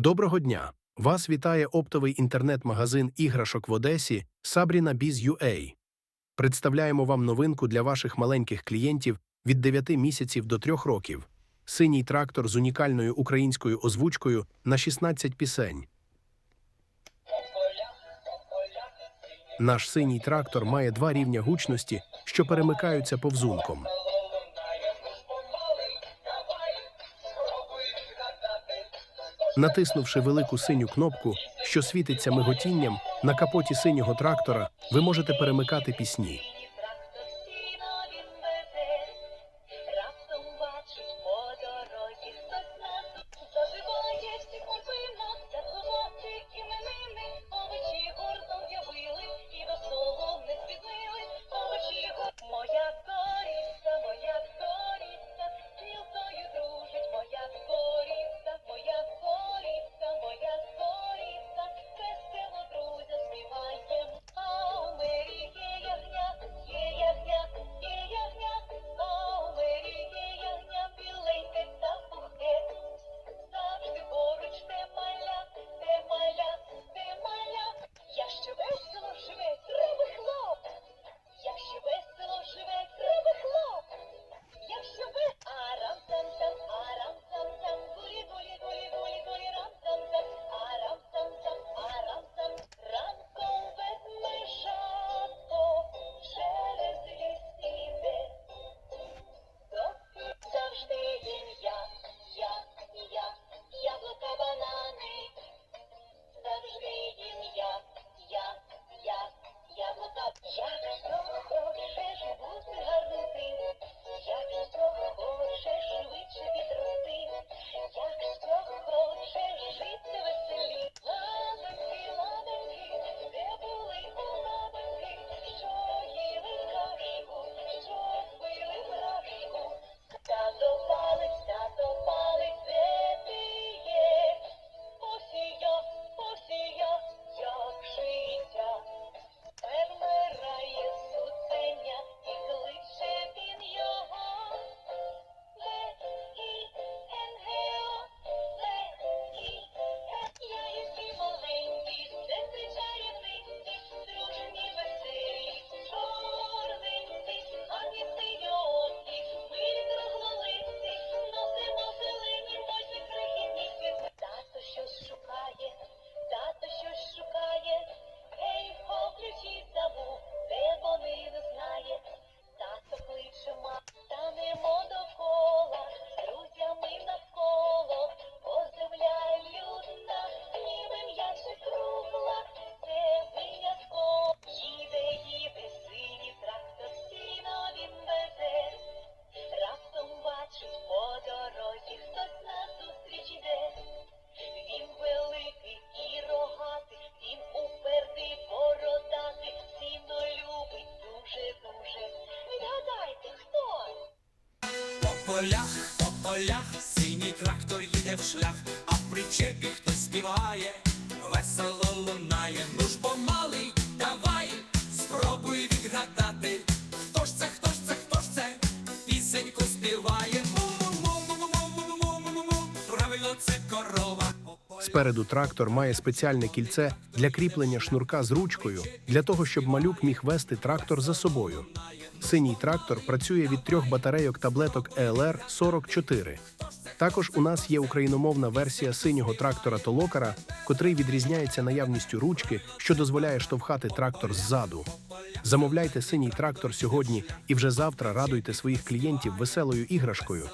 Доброго дня! Вас вітає оптовий інтернет-магазин іграшок в Одесі Sabrina Biz.ua. Представляємо вам новинку для ваших маленьких клієнтів від 9 місяців до 3 років. Синій трактор з унікальною українською озвучкою на 16 пісень. Наш синій трактор має два рівня гучності, що перемикаються повзунком. Натиснувши велику синю кнопку, що світиться миготінням, на капоті синього трактора ви можете перемикати пісні. Раптом бачить по полях, по полях, синій трактор їде в шлях, а в причепі хтось співає, весело лунає. Ну ж бо малий, давай, спробуй відгадати. Хто ж це, хто ж це, хто ж це? Пісеньку співає. Правильно, це корова. Спереду трактор має спеціальне кільце для кріплення шнурка з ручкою для того, щоб малюк міг вести трактор за собою. Синій трактор працює від трьох батарейок таблеток елр 44. Також у нас є україномовна версія синього трактора Толокара, котрий відрізняється наявністю ручки, що дозволяє штовхати трактор ззаду. Замовляйте синій трактор сьогодні і вже завтра радуйте своїх клієнтів веселою іграшкою.